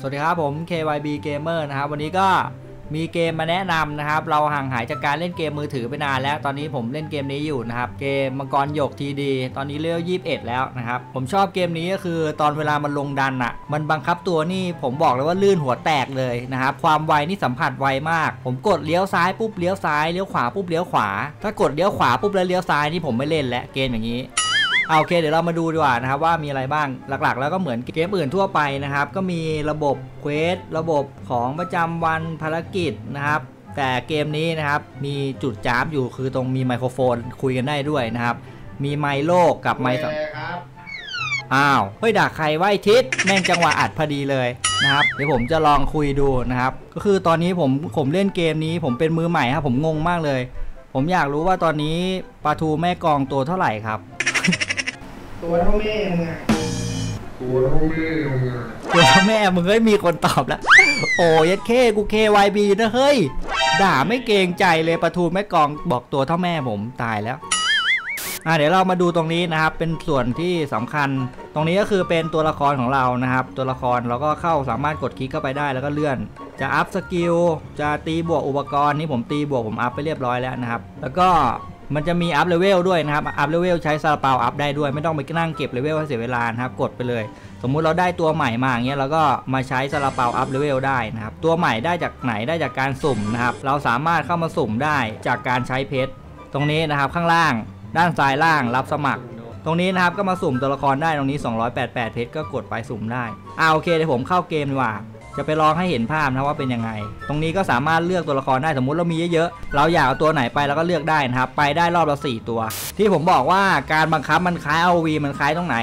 สวัสดีครับผม KYB Gamer นะครับ วันนี้ก็มีเกมมาแนะนำนะครับ เราห่างหายจากการเล่นเกมมือถือไปนานแล้ว ตอนนี้ผมเล่นเกมนี้อยู่นะครับ เกมมังกรหยกทีดี ตอนนี้เลเวล21 แล้วนะครับ ผมชอบเกมนี้ก็คือตอนเวลามันลงดันอะ่ะ มันบังคับตัวนี่ผมบอกเลยว่าลื่นหัวแตกเลยนะครับ ความไวนี่สัมผัสไวมาก ผมกดเลี้ยวซ้ายปุ๊บเลี้ยวซ้าย เลี้ยวขวาปุ๊บเลี้ยวขวา ถ้ากดเลี้ยวขวาปุ๊บแล้วเลี้ยวซ้ายนี่ผมไม่เล่นแล้วเกมอย่างนี้ เอาโอเคเดี๋ยวเรามาดูดีกว่านะครับว่ามีอะไรบ้างหลักๆ แล้วก็เหมือนเกมอื่นทั่วไปนะครับ ก็มีระบบเควสระบบของประจำวันภารกิจนะครับ แต่เกมนี้นะครับมีจุดจ้าบอยู่คือตรงมีไมโครโฟนคุยกันได้ด้วยนะครับ มีไมค์โลกกับไมค์สัมครับอ้าวเฮ้ยด่าใครไว้ทิศแม่งจังหวะอัดพอดีเลยนะครับเดี๋ยวผมจะลองคุยดูนะครับ ก็คือตอนนี้ผมผมเล่นเกมนี้ ผมเป็นมือใหม่ครับผมงงมากเลย ผมอยากรู้ว่าตอนนี้ปลาทูแม่กองตัวเท่าไหร่ครับ ตัวเท่าแม่มึงอะตัวเท่าแม่มึงอะตัวแม่มึงเฮ้ยมีคนตอบแล้ว โอ้ยัดเคกู KYB นะเฮ้ย ด่าไม่เกรงใจเลยประทูแม่กองบอกตัวเท่าแม่ผมตายแล้วอะเดี๋ยวเรามาดูตรงนี้นะครับ เป็นส่วนที่สำคัญ ตรงนี้ก็คือเป็นตัวละครของเรานะครับ ตัวละครเราก็เข้าสามารถกดคลิกเข้าไปได้แล้วก็เลื่อน จะอัพสกิลจะตีบวกอุปกรณ์นี่ผมตีบวกผมอัพไปเรียบร้อยแล้วนะครับ แล้วก็ มันจะมีอัพเลเวลด้วยนะครับ อัพเลเวลใช้ซาลาเปาอัพได้ด้วยไม่ต้องไปนั่งเก็บเลเวลให้เสียเวลานะครับ กดไปเลย สมมุติเราได้ตัวใหม่มาอย่างเงี้ยเราก็มาใช้ซาลาเปาอัพเลเวลได้นะครับ ตัวใหม่ได้จากไหนได้จากการสุ่มนะครับ เราสามารถเข้ามาสุ่มได้จากการใช้เพชร ตรงนี้นะครับข้างล่าง ด้านซ้ายล่างรับสมัคร ตรงนี้นะครับก็มาสุ่มตัวละครได้ตรงนี้ 288 เพชรก็กดไปสุ่มได้อ่าโอเคเดี๋ยวผมเข้าเกมดีกว่า จะไปลองให้เห็นภาพนะว่าเป็นยังไง ตรงนี้ก็สามารถเลือกตัวละครได้สมมุติเรามีเยอะๆ เราอยากเอาตัวไหนไปเราก็เลือกได้นะครับ ไปได้รอบละ4ตัว ที่ผมบอกว่าการบังคับมันคล้าย RV มันคล้ายตรงไหน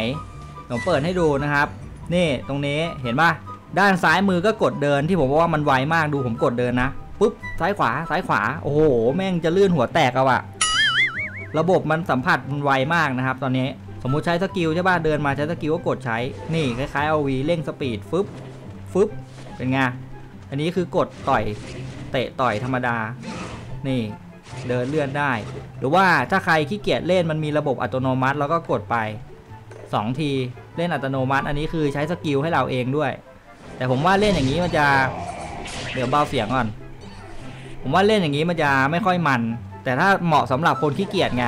ผมเปิดให้ดูนะครับ นี่ตรงนี้เห็นปะด้านซ้ายมือก็กดเดินที่ผมบอกว่ามันไวมากดูผมกดเดินนะปุ๊บซ้ายขวาซ้ายขวา โอ้โห แม่งจะลื่นหัวแตกเอาอะระบบมันสัมผัสมันไวมากนะครับ ตอนนี้สมมุติใช้สกิลใช่ป่ะเดินมาใช้สกิลก็กดใช้นี่คล้ายๆ RV เร่งสปีดฟึบฟึบ เป็นไง อันนี้คือกดต่อยเตะต่อยธรรมดา นี่เดินเลื่อนได้ หรือว่าถ้าใครขี้เกียจเล่นมันมีระบบอัตโนมัติแล้วก็กดไป 2 ทีเล่นอัตโนมัติ อันนี้คือใช้สกิลให้เราเองด้วย แต่ผมว่าเล่นอย่างนี้มันจะเดี๋ยวเบาเสียงก่อน ผมว่าเล่นอย่างนี้มันจะไม่ค่อยมัน แต่ถ้าเหมาะสำหรับคนขี้เกียจไง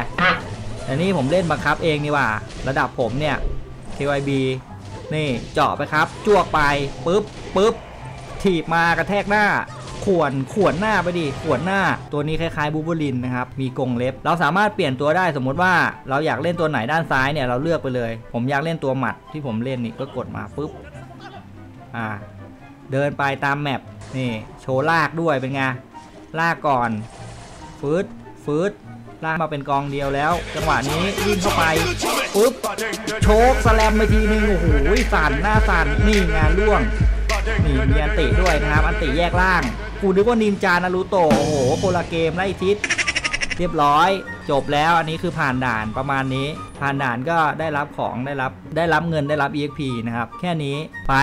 แต่นี่ผมเล่นบังคับเองนี่ว่า ระดับผมเนี่ย KYB นี่เจาะไปครับจ้วกไปปุ๊บปุ๊บ ถีบมากระแทกหน้าข่วนข่วนหน้าไปดิข่วนหน้าตัวนี้คล้ายๆบูบูลินนะครับ มีกรงเล็บ เราสามารถเปลี่ยนตัวได้สมมติว่าเราอยากเล่นตัวไหนด้านซ้ายเนี่ยเราเลือกไปเลย ผมอยากเล่นตัวหมัดที่ผมเล่นนี่ก็กดมาปุ๊บอ่าเดินไปตามแมปนี่โชว์ลากด้วยเป็นไงลากก่อนฟืดฟืดลากมาเป็นกองเดียวแล้ว จังหวะนี้วิ่งเข้าไปปุ๊บโชกสแลมไปทีนึงโอ้โหสั่นหน้าสั่นนี่งานล่วง นี่มีอันติด้วยนะครับ อันติแยกล่าง กูนึกว่านินจานารูโตะโอ้โหโคนละเกมไล่ทิศเรียบร้อย จบแล้วอันนี้คือผ่านด่านประมาณนี้ ผ่านด่านก็ได้รับของได้รับได้รับเงินได้รับ EXP นะครับ แค่นี้ไป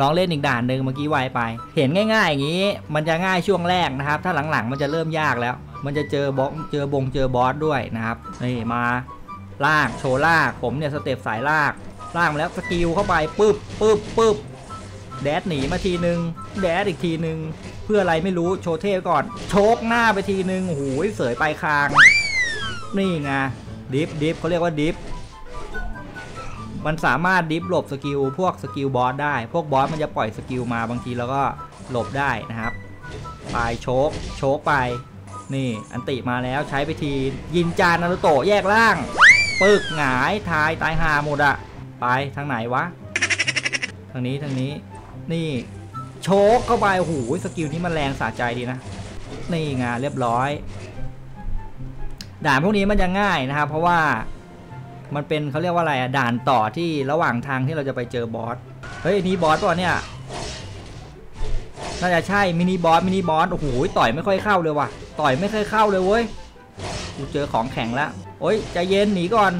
ลองเล่นอีกด่านหนึ่งเมื่อกี้ไวไป เห็นง่ายๆอย่างนี้ มันจะง่ายช่วงแรกนะครับ ถ้าหลังๆ มันจะเริ่มยากแล้ว มันจะเจอบล็อกเจอบงเจอบอสด้วยนะครับนี่มาลากโชว์ลากผมเนี่ยสเต็ปสายลากลากมาแล้วสกิลเข้าไปปึ๊บปึ๊บปึ๊บ แดดหนีมาทีนึง แดดอีกทีนึง เพื่ออะไรไม่รู้โชว์เทพก่อน โชกหน้าไปทีนึงโอ้โหเสยปลายคาง นี่ไงดิฟดิฟเขาเรียกว่าดิฟมันสามารถดิฟหลบสกิลพวกสกิลบอสได้ พวกบอสมันจะปล่อยสกิลมาบางทีเราก็หลบได้นะครับไปโชกโชกไป นี่อันติมาแล้วใช้ไปทียินจานนารุโตะแยกล่างปึกหงายทายตายหาหมดอะไปทางไหนวะ ทางนี้ทางนี้ นี่ โชกเข้าไปโอ้โหสกิลนี้มันแรงสะใจดีนะ นี่ไงเรียบร้อย ด่านพวกนี้มันจะง่ายนะครับ เพราะว่ามันเป็นเขาเรียกว่าอะไรอะด่านต่อที่ระหว่างทางที่เราจะไปเจอบอส เฮ้ยนี่บอสป่ะเนี่ยน่าจะใช่มินิบอสมินิบอสโอ้โหต่อยไม่ค่อยเข้าเลยว่ะ ต่อยไม่ค่อยเข้าเลยเว้ยกูเจอของแข็งแล้วโอ้ยใจเย็นหนีก่อน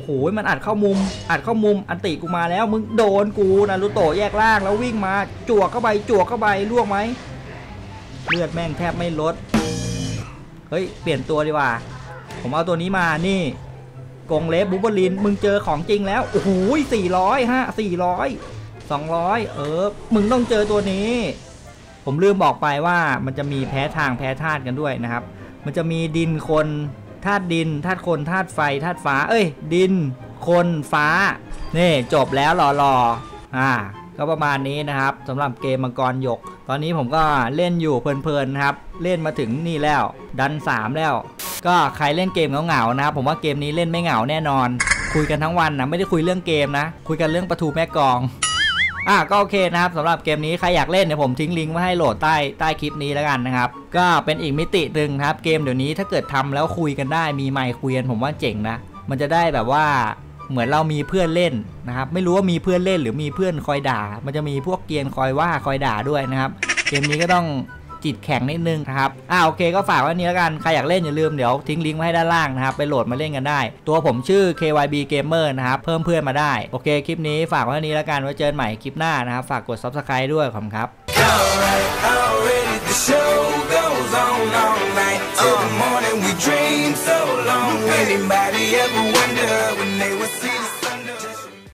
อ้โหมันอัดเข้ามุม อัดเข้ามุมอันติกูมาแล้ว มึงโดนกูนะรูโตะแยกล่างแล้ววิ่งมาจวเข้าไปจวเข้าไปล่วงไหมเลือดแม่งแทบไม่ลด เฮ้ย เปลี่ยนตัวดีกว่า ผมเอาตัวนี้มานี่กงเล็บบูเบอลิน มึงเจอของจริงแล้ว โอ้โหสี่ร้อยฮะสี่ร้อย200เออ มึงต้องเจอตัวนี้ ผมลืมบอกไปว่ามันจะมีแพ้ทางแพ้ธาตุกันด้วยนะครับ มันจะมีดินคน ธาตุดินธาตุคนธาตุไฟธาตุฟ้า เอ้ย ดิน คนฟ้า นี่จบแล้วรอรอๆอ่าก็ประมาณนี้นะครับสำหรับเกมมังกรหยก ตอนนี้ผมก็เล่นอยู่เพลินๆครับ เล่นมาถึงนี่แล้ว ดัน 3 แล้ว ก็ใครเล่นเกมเหงาๆนะครับผมว่าเกมนี้เล่นไม่เหงาแน่นอน คุยกันทั้งวันนะไม่ได้คุยเรื่องเกมนะ คุยกันเรื่องประตูแม่กอง อะก็โอเคนะครับสำหรับเกมนี้ใครอยากเล่นเดี๋ยวผมทิ้งลิงก์ไว้ให้โหลดใต้ใต้คลิปนี้แล้วกันนะครับก็เป็นอีกมิติหนึ่งครับเกมเดี๋ยวนี้ถ้าเกิดทำแล้วคุยกันได้มีไมค์คุยกันผมว่าเจ๋งนะ มันจะได้แบบว่าเหมือนเรามีเพื่อนเล่นนะครับไม่รู้ว่ามีเพื่อนเล่นหรือมีเพื่อนคอยด่า มันจะมีพวกเกียนคอยว่าคอยด่าด้วยนะครับ เกมนี้ก็ต้อง จิตแข็งนิดนึงนะครับอ่าโอเคก็ฝากไว้นี้แล้วกัน ใครอยากเล่นอย่าลืมเดี๋ยวทิ้งลิงก์ไว้ให้ด้านล่างนะครับ ไปโหลดมาเล่นกันได้ ตัวผมชื่อ KYB Gamer นะครับ เพิ่มเพื่อนมาได้ โอเค คลิปนี้ฝากไว้นี้แล้วกันไว้เจอกันใหม่คลิปหน้านะครับ ฝากกด Subscribe ด้วยขอบคุณครับ Anybody ever wonder when they would see the